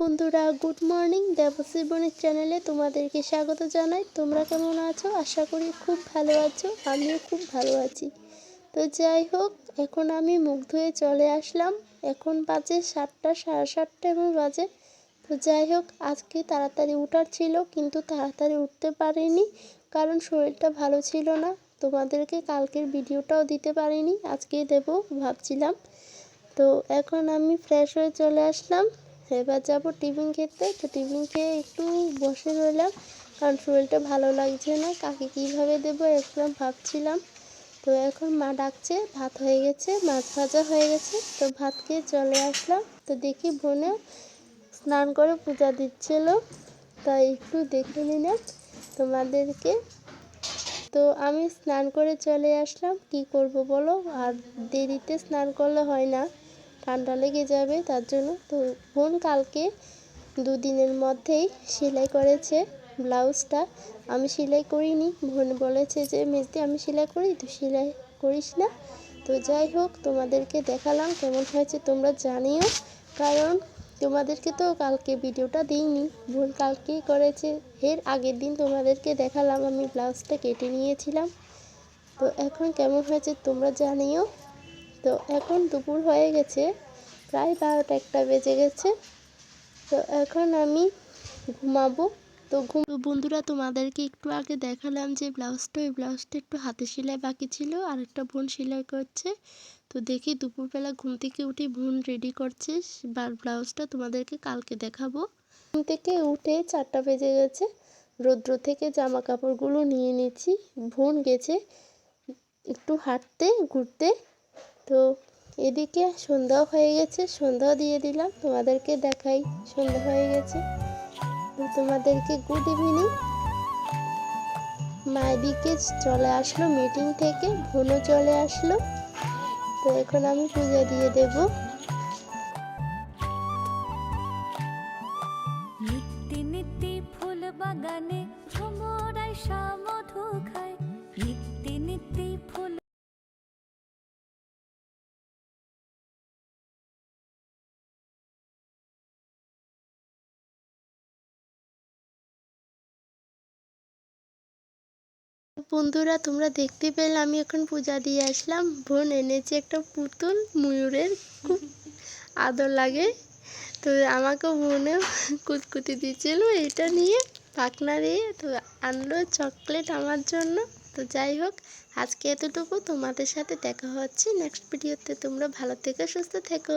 বন্ধুরা, good morning Debashree বণিক চ্যানেলে তোমাদেরকে স্বাগত জানাই। তোমরা কেমন আছো? আশা করি খুব ভালো আছো, আমিও খুব ভালো আছি। তো যাই হোক, এখন আমি মুখ ধুয়ে চলে আসলাম। এখন বাজে সাতটা, সাড়ে সাতটা এমন বাজে। তো যাই হোক, আজকে তাড়াতাড়ি উঠার ছিল, কিন্তু তাড়াতাড়ি উঠতে পারিনি, কারণ শরীরটা ভালো ছিল না। তোমাদেরকে কালকের ভিডিওটাও দিতে পারিনি আজকেই দেবো, ভাবছিলাম। তো এখন আমি ফ্রেশ হয়ে চলে আসলাম। এবার যাব টিফিন খেতে। তো টিফিন খেয়ে একটু বসে রইলাম। কারণ শরীরটা ভালো লাগছে না। কাকে কীভাবে দেবো একদম ভাবছিলাম। তো এখন মা ডাকছে, ভাত হয়ে গেছে, মাছ ভাজা হয়ে গেছে। তো ভাত খেয়ে চলে আসলাম। তো দেখি বোনে স্নান করে পূজা দিচ্ছিল। তাই একটু দেখে নিলাম তোমাদেরকে। তো আমি স্নান করে চলে আসলাম। কি করব বলো? আর দেরিতে স্নান করলে হয় না। ঠান্ডা লেগে যাবে তার জন্য। তো বোন কালকে দুদিনের মধ্যেই সেলাই করেছে ব্লাউজটা। আমি সেলাই করিনি, বোন বলেছে যে, মেজদি, আমি সেলাই করি? তো সেলাই করিস না? তো যাই হোক, তোমাদেরকে দেখালাম কেমন হয়েছে, তোমরা জানিও। কারণ তোমাদেরকে তো কালকে ভিডিওটা দিইনি। বোন কালকেই করেছে, এর আগের দিন তোমাদেরকে দেখালাম, আমি ব্লাউজটা কেটে নিয়েছিলাম। তো এখন কেমন হয়েছে তোমরা জানিও। তো এখন দুপুর হয়ে গেছে, প্রায় বারোটা একটা বেজে গেছে। তো এখন আমি ঘুমাবো। তো ঘুম বন্ধুরা, তোমাদেরকে একটু আগে দেখালাম যে ব্লাউজটা, ওই ব্লাউজটা একটু হাতে সেলাই বাকি ছিল, আর একটা বোন সেলাই করছে। তো দেখি দুপুরবেলা ঘুম থেকে উঠে বোন রেডি করছে ব্লাউজটা তোমাদেরকে কালকে দেখাবো। ঘুম থেকে উঠে চারটা বেজে গেছে, রৌদ্র থেকে জামা কাপড়গুলো নিয়ে নিচ্ছি। বোন গেছে একটু হাঁটতে, ঘুরতে। তো এদিকে সন্ধ্যাও হয়ে গেছে, সন্ধ্যাও দিয়ে দিলাম, তোমাদেরকে দেখাই, সন্ধ্যা হয়ে গেছে। তো তোমাদেরকে গুড ইভিনিং মা এদিকে চলে আসলো মিটিং থেকে বোনও চলে আসলো। তো এখন আমি পূজা দিয়ে দেবো। নিত্যি নিত্যি ফুল বাগানে ভ্রমরাই মধু বন্ধুরা, তোমরা দেখতে পেলে আমি এখন পূজা দিয়ে আসলাম। বোন এনেছে একটা পুতুল, ময়ূরের খুব আদর লাগে। তো আমাকে বোনে কুতকুতি দিচ্ছিল, এটা নিয়ে পাখনা দিয়ে তো আনলো চকলেট আমার জন্য। তো যাই হোক, আজকে এতটুকু। তোমাদের সাথে দেখা হচ্ছে নেক্সট ভিডিওতে। তোমরা ভালো থেকো, সুস্থ থেকো।